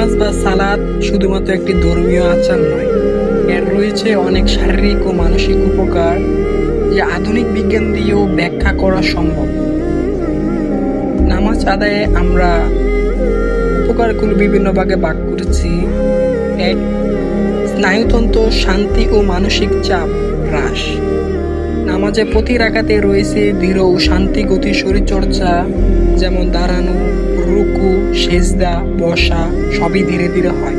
নামাজ বা সালাদ শুধুমাত্র একটি ধর্মীয় আচার নয়। এর রয়েছে অনেক শারীরিক ও মানসিক উপকার যা আধুনিক বিজ্ঞান দিয়েও ব্যাখ্যা করা সম্ভব। নামাজ আদায়ে আমরা উপকারগুলো বিভিন্ন ভাগে ভাগ করেছি। এক, স্নায়ুতন্ত্র, শান্তি ও মানসিক চাপ হ্রাস। নামাজে প্রতি রাখাতে রয়েছে দৃঢ় ও শান্তি গতি শরীরচর্চা, যেমন দাঁড়ানো রুকু, সেজদা, বসা সবই ধীরে ধীরে হয়।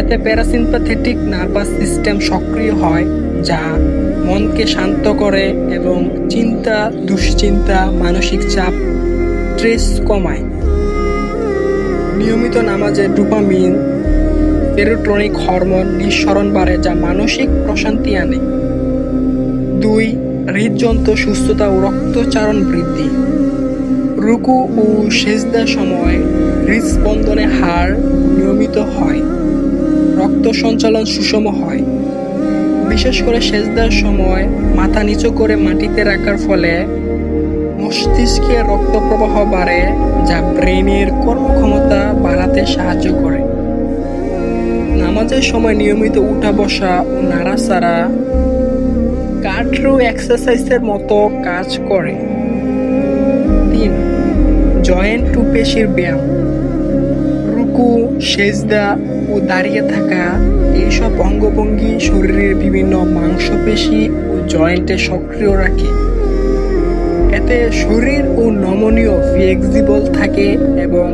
এতে প্যারাসিম্পাথেটিক নার্ভাস সিস্টেম সক্রিয় হয়, যা মনকে শান্ত করে এবং চিন্তা, দুশ্চিন্তা, মানসিক চাপ, স্ট্রেস কমায়। নিয়মিত নামাজে ডোপামিন, সেরোটনিক হরমোন নিঃসরণ বাড়ে, যা মানসিক প্রশান্তি আনে। দুই, হৃদযন্ত্র, সুস্থতা ও রক্তচারণ বৃদ্ধি। রুকু ও সেজদার সময় হৃদস্পন্দনে হার নিয়মিত হয়। রক্ত সঞ্চালন সুষম হয়। বিশেষ করে সেজদার সময় মাথা নিচু করে মাটিতে রাখার ফলে মস্তিষ্কে রক্ত প্রবাহ বাড়ে, যা ব্রেনের কর্মক্ষমতা বাড়াতে সাহায্য করে। নামাজের সময় নিয়মিত উঠা বসা ও নাড়াচাড়া কার্ডিও এক্সারসাইজের মতো কাজ করে। তিন জয়েন্ট টু পেশির ব্যায়াম। রুকু, সেজদা ও দাঁড়িয়ে থাকা এইসব অঙ্গভঙ্গি শরীরের বিভিন্ন মাংসপেশি ও জয়েন্টে সক্রিয় রাখে। এতে শরীর ও নমনীয় ফ্লেক্সিবল থাকে এবং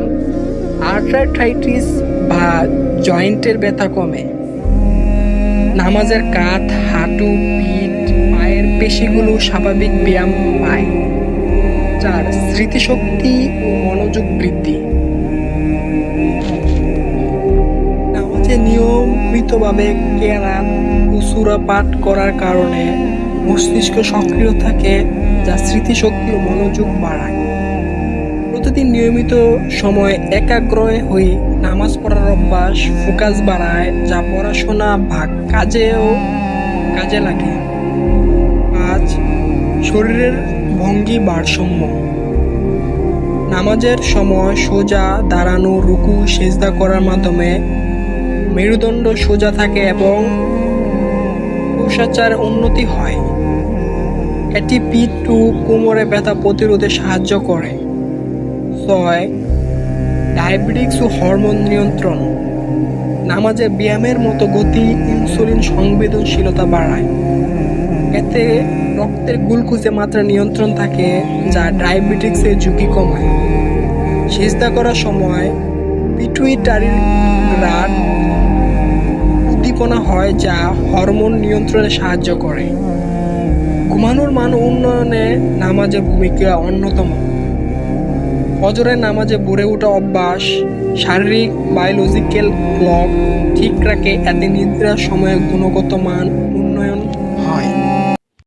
আর্থ্রাইটিস বা জয়েন্টের ব্যথা কমে। নামাজের কাঁধ হাঁটু, পিঠ, পায়ের পেশিগুলো স্বাভাবিক ব্যায়াম পায়। চার স্মৃতিশক্তি ও মনোযোগ বৃদ্ধি। নামাজে নিয়মিতভাবে কেরাত ও সূরা পাঠ করার কারণে মস্তিষ্ক সক্রিয় থাকে, যা স্মৃতিশক্তি ও মনোযোগ বাড়ায়। প্রতিদিন নিয়মিত সময় একাগ্র হয়ে নামাজ পড়ার অভ্যাস ফোকাস বাড়ায়, যা পড়াশোনা বা কাজেও কাজে লাগে। পাঁচ শরীরের ভঙ্গি ভারসাম্য। নামাজের সময় সোজা দাঁড়ানো, রুকু, সেজদা করার মাধ্যমে মেরুদণ্ড সোজা থাকে এবং প্রসাচার উন্নতি হয়। এটি পিঠ ও কোমরে ব্যথা প্রতিরোধে সাহায্য করে। ছয়, ডায়াবেটিক্স ও হরমোন নিয়ন্ত্রণ। নামাজে ব্যায়ামের মতো গতি ইনসুলিন সংবেদনশীলতা বাড়ায়। এতে রক্তের গ্লুকোজের মাত্রা নিয়ন্ত্রণ থাকে, যা ডায়াবেটিক্সের ঝুঁকি কমায়। সেজদা করার সময় পিটুইটারির রাট উদ্দীপনা হয়, যা হরমোন নিয়ন্ত্রণে সাহায্য করে। ঘুমানোর মান উন্নয়নে নামাজের ভূমিকা অন্যতম। ফজরের নামাজে ভরে ওঠা অভ্যাস, শারীরিক বায়োলজিক্যাল ক্লক ঠিক রাখে, এতে নিদ্রার সময়ে গুণগত মান উন্নয়ন